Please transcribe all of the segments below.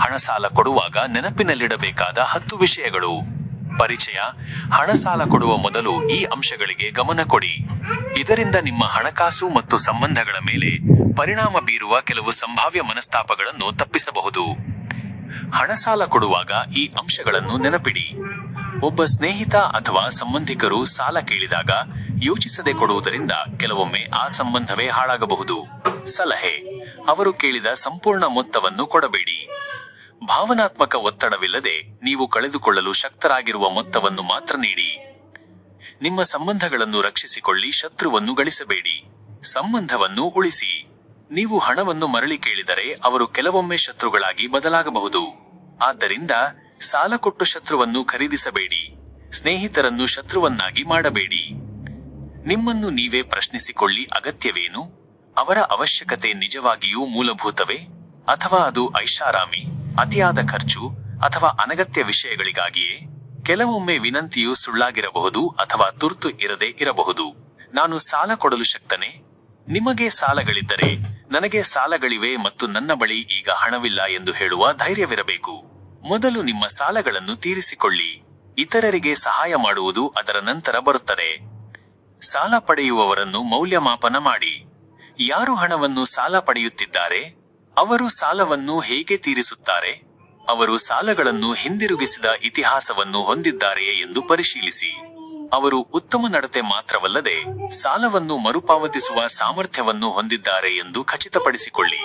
ಹಣ ಸಾಲ ಕೊಡುವಾಗ ನೆನಪಿನಲ್ಲಿಡಬೇಕಾದ ಹತ್ತು ವಿಷಯಗಳು. ಪರಿಚಯ ಹಣ ಸಾಲ ಕೊಡುವ ಮೊದಲು ಈ ಅಂಶಗಳಿಗೆ ಗಮನ ಕೊಡಿ. ಇದರಿಂದ ನಿಮ್ಮ ಹಣಕಾಸು ಮತ್ತು ಸಂಬಂಧಗಳ ಮೇಲೆ ಪರಿಣಾಮ ಬೀರುವ ಕೆಲವು ಸಂಭಾವ್ಯ ಮನಸ್ತಾಪಗಳನ್ನು ತಪ್ಪಿಸಬಹುದು. ಹಣ ಸಾಲ ಕೊಡುವಾಗ ಈ ಅಂಶಗಳನ್ನು ನೆನಪಿಡಿ. ಒಬ್ಬ ಸ್ನೇಹಿತ ಅಥವಾ ಸಂಬಂಧಿಕರು ಸಾಲ ಕೇಳಿದಾಗ ಯೋಚಿಸದೆ ಕೊಡುವುದರಿಂದ ಕೆಲವೊಮ್ಮೆ ಆ ಸಂಬಂಧವೇ ಹಾಳಾಗಬಹುದು. ಸಲಹೆ, ಅವರು ಕೇಳಿದ ಸಂಪೂರ್ಣ ಮೊತ್ತವನ್ನು ಕೊಡಬೇಡಿ. ಭಾವನಾತ್ಮಕ ಒತ್ತಡವಿಲ್ಲದೆ ನೀವು ಕಳೆದುಕೊಳ್ಳಲು ಶಕ್ತರಾಗಿರುವ ಮೊತ್ತವನ್ನು ಮಾತ್ರ ನೀಡಿ. ನಿಮ್ಮ ಸಂಬಂಧಗಳನ್ನು ರಕ್ಷಿಸಿಕೊಳ್ಳಿ, ಶತ್ರುವನ್ನು ಗಳಿಸಬೇಡಿ. ಸಂಬಂಧವನ್ನು ಉಳಿಸಿ. ನೀವು ಹಣವನ್ನು ಮರಳಿ ಕೇಳಿದರೆ ಅವರು ಕೆಲವೊಮ್ಮೆ ಶತ್ರುಗಳಾಗಿ ಬದಲಾಗಬಹುದು. ಆದ್ದರಿಂದ ಸಾಲ ಕೊಟ್ಟು ಶತ್ರುವನ್ನು ಖರೀದಿಸಬೇಡಿ. ಸ್ನೇಹಿತರನ್ನು ಶತ್ರುವನ್ನಾಗಿ ಮಾಡಬೇಡಿ. ನಿಮ್ಮನ್ನು ನೀವೇ ಪ್ರಶ್ನಿಸಿಕೊಳ್ಳಿ, ಅಗತ್ಯವೇನು? ಅವರ ಅವಶ್ಯಕತೆ ನಿಜವಾಗಿಯೂ ಮೂಲಭೂತವೇ? ಅಥವಾ ಅದು ಐಷಾರಾಮಿ? ಅತಿಯಾದ ಖರ್ಚು ಅಥವಾ ಅನಗತ್ಯ ವಿಷಯಗಳಿಗಾಗಿಯೇ ಕೆಲವೊಮ್ಮೆ ವಿನಂತಿಯು ಸುಳ್ಳಾಗಿರಬಹುದು ಅಥವಾ ತುರ್ತು ಇರದೇ ಇರಬಹುದು. ನಾನು ಸಾಲ ಕೊಡಲು ಶಕ್ತನೆ? ನಿಮಗೆ ಸಾಲಗಳಿದ್ದರೆ ನನಗೆ ಸಾಲಗಳಿವೆ ಮತ್ತು ನನ್ನ ಬಳಿ ಈಗ ಹಣವಿಲ್ಲ ಎಂದು ಹೇಳುವ ಧೈರ್ಯವಿರಬೇಕು. ಮೊದಲು ನಿಮ್ಮ ಸಾಲಗಳನ್ನು ತೀರಿಸಿಕೊಳ್ಳಿ. ಇತರರಿಗೆ ಸಹಾಯ ಮಾಡುವುದು ಅದರ ನಂತರ ಬರುತ್ತದೆ. ಸಾಲ ಪಡೆಯುವವರನ್ನು ಮೌಲ್ಯಮಾಪನ ಮಾಡಿ. ಯಾರು ಹಣವನ್ನು ಸಾಲ ಪಡೆಯುತ್ತಿದ್ದಾರೆ? ಅವರು ಸಾಲವನ್ನು ಹೇಗೆ ತೀರಿಸುತ್ತಾರೆ? ಅವರು ಸಾಲಗಳನ್ನು ಹಿಂದಿರುಗಿಸಿದ ಇತಿಹಾಸವನ್ನು ಹೊಂದಿದ್ದಾರೆಯೇ ಎಂದು ಪರಿಶೀಲಿಸಿ. ಅವರು ಉತ್ತಮ ನಡತೆ ಮಾತ್ರವಲ್ಲದೆ ಸಾಲವನ್ನು ಮರುಪಾವತಿಸುವ ಸಾಮರ್ಥ್ಯವನ್ನು ಹೊಂದಿದ್ದಾರೆ ಎಂದು ಖಚಿತಪಡಿಸಿಕೊಳ್ಳಿ.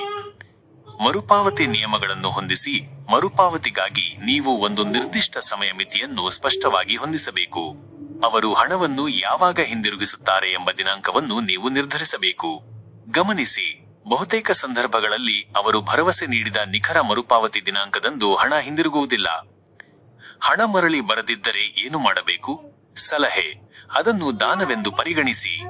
ಮರುಪಾವತಿ ನಿಯಮಗಳನ್ನು ಹೊಂದಿಸಿ, ಮರುಪಾವತಿಗಾಗಿ ನೀವು ಒಂದು ನಿರ್ದಿಷ್ಟ ಸಮಯ ಮಿತಿಯನ್ನು ಸ್ಪಷ್ಟವಾಗಿ ಹೊಂದಿಸಬೇಕು. ಅವರು ಹಣವನ್ನು ಯಾವಾಗ ಹಿಂದಿರುಗಿಸುತ್ತಾರೆ ಎಂಬ ದಿನಾಂಕವನ್ನು ನೀವು ನಿರ್ಧರಿಸಬೇಕು. ಗಮನಿಸಿ ಬಹುತೇಕ ಸಂದರ್ಭಗಳಲ್ಲಿ ಅವರು ಭರವಸೆ ನೀಡಿದ ನಿಖರ ಮರುಪಾವತಿ ದಿನಾಂಕದಂದು ಹಣ ಹಿಂದಿರುಗುವುದಿಲ್ಲ. ಹಣ ಮರಳಿ ಬರದಿದ್ದರೆ ಏನು ಮಾಡಬೇಕು? ಸಲಹೆ. ಅದನ್ನು ದಾನವೆಂದು ಪರಿಗಣಿಸಿ,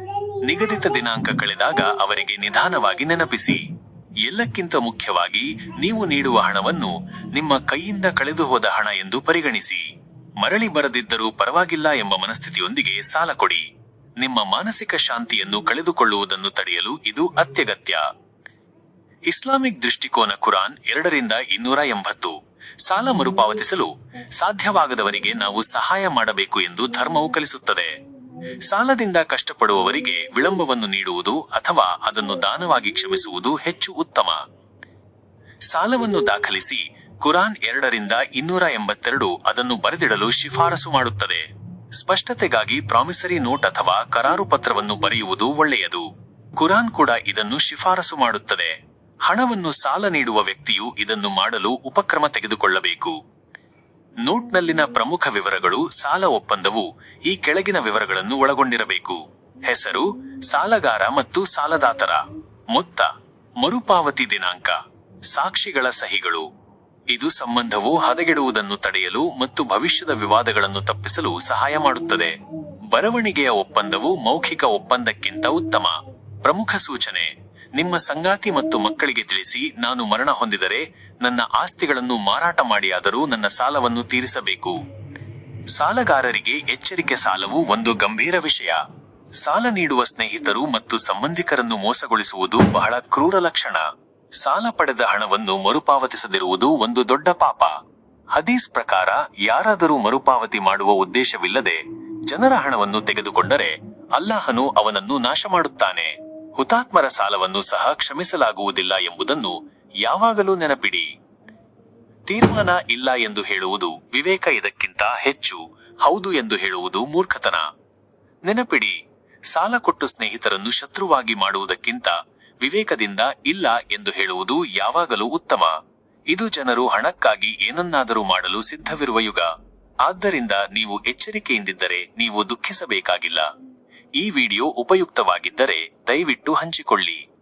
ನಿಗದಿತ ದಿನಾಂಕ ಕಳೆದಾಗ ಅವರಿಗೆ ನಿಧಾನವಾಗಿ ನೆನಪಿಸಿ. ಎಲ್ಲಕ್ಕಿಂತ ಮುಖ್ಯವಾಗಿ ನೀವು ನೀಡುವ ಹಣವನ್ನು ನಿಮ್ಮ ಕೈಯಿಂದ ಕಳೆದು ಹೋದ ಹಣ ಎಂದು ಪರಿಗಣಿಸಿ. ಮರಳಿ ಬರದಿದ್ದರೂ ಪರವಾಗಿಲ್ಲ ಎಂಬ ಮನಸ್ಥಿತಿಯೊಂದಿಗೆ ಸಾಲ ಕೊಡಿ. ನಿಮ್ಮ ಮಾನಸಿಕ ಶಾಂತಿಯನ್ನು ಕಳೆದುಕೊಳ್ಳುವುದನ್ನು ತಡೆಯಲು ಇದು ಅತ್ಯಗತ್ಯ. ಇಸ್ಲಾಮಿಕ್ ದೃಷ್ಟಿಕೋನ ಕುರಾನ್ ಎರಡರಿಂದ ಇನ್ನೂರ ಎಂಬತ್ತು. ಸಾಲ ಮರುಪಾವತಿಸಲು ಸಾಧ್ಯವಾಗದವರಿಗೆ ನಾವು ಸಹಾಯ ಮಾಡಬೇಕು ಎಂದು ಧರ್ಮವು ಕಲಿಸುತ್ತದೆ. ಸಾಲದಿಂದ ಕಷ್ಟಪಡುವವರಿಗೆ ವಿಳಂಬವನ್ನು ನೀಡುವುದು ಅಥವಾ ಅದನ್ನು ದಾನವಾಗಿ ಕ್ಷಮಿಸುವುದು ಹೆಚ್ಚು ಉತ್ತಮ. ಸಾಲವನ್ನು ದಾಖಲಿಸಿ ಕುರಾನ್ ಎರಡರಿಂದ ಇನ್ನೂರ ಎಂಬತ್ತೆರಡು ಅದನ್ನು ಬರೆದಿಡಲು ಶಿಫಾರಸು ಮಾಡುತ್ತದೆ. ಸ್ಪಷ್ಟತೆಗಾಗಿ ಪ್ರಾಮಿಸರಿ ನೋಟ್ ಅಥವಾ ಕರಾರು ಪತ್ರವನ್ನು ಬರೆಯುವುದು ಒಳ್ಳೆಯದು. ಕುರಾನ್ ಕೂಡ ಇದನ್ನು ಶಿಫಾರಸು ಮಾಡುತ್ತದೆ. ಹಣವನ್ನು ಸಾಲ ನೀಡುವ ವ್ಯಕ್ತಿಯು ಇದನ್ನು ಮಾಡಲು ಉಪಕ್ರಮ ತೆಗೆದುಕೊಳ್ಳಬೇಕು. ನೋಟ್ನಲ್ಲಿನ ಪ್ರಮುಖ ವಿವರಗಳು ಸಾಲ ಒಪ್ಪಂದವು ಈ ಕೆಳಗಿನ ವಿವರಗಳನ್ನು ಒಳಗೊಂಡಿರಬೇಕು. ಹೆಸರು, ಸಾಲಗಾರ ಮತ್ತು ಸಾಲದಾತರ. ಮೊತ್ತ, ಮರುಪಾವತಿ ದಿನಾಂಕ, ಸಾಕ್ಷಿಗಳ ಸಹಿಗಳು. ಇದು ಸಂಬಂಧವು ಹದಗೆಡುವುದನ್ನು ತಡೆಯಲು ಮತ್ತು ಭವಿಷ್ಯದ ವಿವಾದಗಳನ್ನು ತಪ್ಪಿಸಲು ಸಹಾಯ ಮಾಡುತ್ತದೆ. ಬರವಣಿಗೆಯ ಒಪ್ಪಂದವು ಮೌಖಿಕ ಒಪ್ಪಂದಕ್ಕಿಂತ ಉತ್ತಮ. ಪ್ರಮುಖ ಸೂಚನೆ ನಿಮ್ಮ ಸಂಗಾತಿ ಮತ್ತು ಮಕ್ಕಳಿಗೆ ತಿಳಿಸಿ ನಾನು ಮರಣ ಹೊಂದಿದರೆ ನನ್ನ ಆಸ್ತಿಗಳನ್ನು ಮಾರಾಟ ಮಾಡಿಯಾದರೂ ನನ್ನ ಸಾಲವನ್ನು ತೀರಿಸಬೇಕು. ಸಾಲಗಾರರಿಗೆ ಎಚ್ಚರಿಕೆ ಸಾಲವು ಒಂದು ಗಂಭೀರ ವಿಷಯ. ಸಾಲ ನೀಡುವ ಸ್ನೇಹಿತರು ಮತ್ತು ಸಂಬಂಧಿಕರನ್ನು ಮೋಸಗೊಳಿಸುವುದು ಬಹಳ ಕ್ರೂರ ಲಕ್ಷಣ. ಸಾಲ ಪಡೆದ ಹಣವನ್ನು ಮರುಪಾವತಿಸದಿರುವುದು ಒಂದು ದೊಡ್ಡ ಪಾಪ. ಹದೀಸ್ ಪ್ರಕಾರ ಯಾರಾದರೂ ಮರುಪಾವತಿ ಮಾಡುವ ಉದ್ದೇಶವಿಲ್ಲದೆ ಜನರ ಹಣವನ್ನು ತೆಗೆದುಕೊಂಡರೆ ಅಲ್ಲಾಹನು ಅವನನ್ನು ನಾಶ ಮಾಡುತ್ತಾನೆ ಹುತಾತ್ಮರ ಸಾಲವನ್ನು ಸಹ ಕ್ಷಮಿಸಲಾಗುವುದಿಲ್ಲ ಎಂಬುದನ್ನು ಯಾವಾಗಲೂ ನೆನಪಿಡಿ. ತೀರ್ಮಾನ ಇಲ್ಲ ಎಂದು ಹೇಳುವುದು ವಿವೇಕ ಇದಕ್ಕಿಂತ ಹೆಚ್ಚು ಹೌದು ಎಂದು ಹೇಳುವುದು ಮೂರ್ಖತನ. ನೆನಪಿಡಿ, ಸಾಲ ಕೊಟ್ಟು ಸ್ನೇಹಿತರನ್ನು ಶತ್ರುವಾಗಿ ಮಾಡುವುದಕ್ಕಿಂತ ವಿವೇಕದಿಂದ ಇಲ್ಲ ಎಂದು ಹೇಳುವುದು ಯಾವಾಗಲೂ ಉತ್ತಮ. ಇದು ಜನರು ಹಣಕ್ಕಾಗಿ ಏನನ್ನಾದರೂ ಮಾಡಲು ಸಿದ್ಧವಿರುವ ಯುಗ. ಆದ್ದರಿಂದ ನೀವು ಎಚ್ಚರಿಕೆಯಿಂದಿದ್ದರೆ ನೀವು ದುಃಖಿಸಬೇಕಾಗಿಲ್ಲ. ಈ ವಿಡಿಯೋ ಉಪಯುಕ್ತವಾಗಿದ್ದರೆ ದಯವಿಟ್ಟು ಹಂಚಿಕೊಳ್ಳಿ.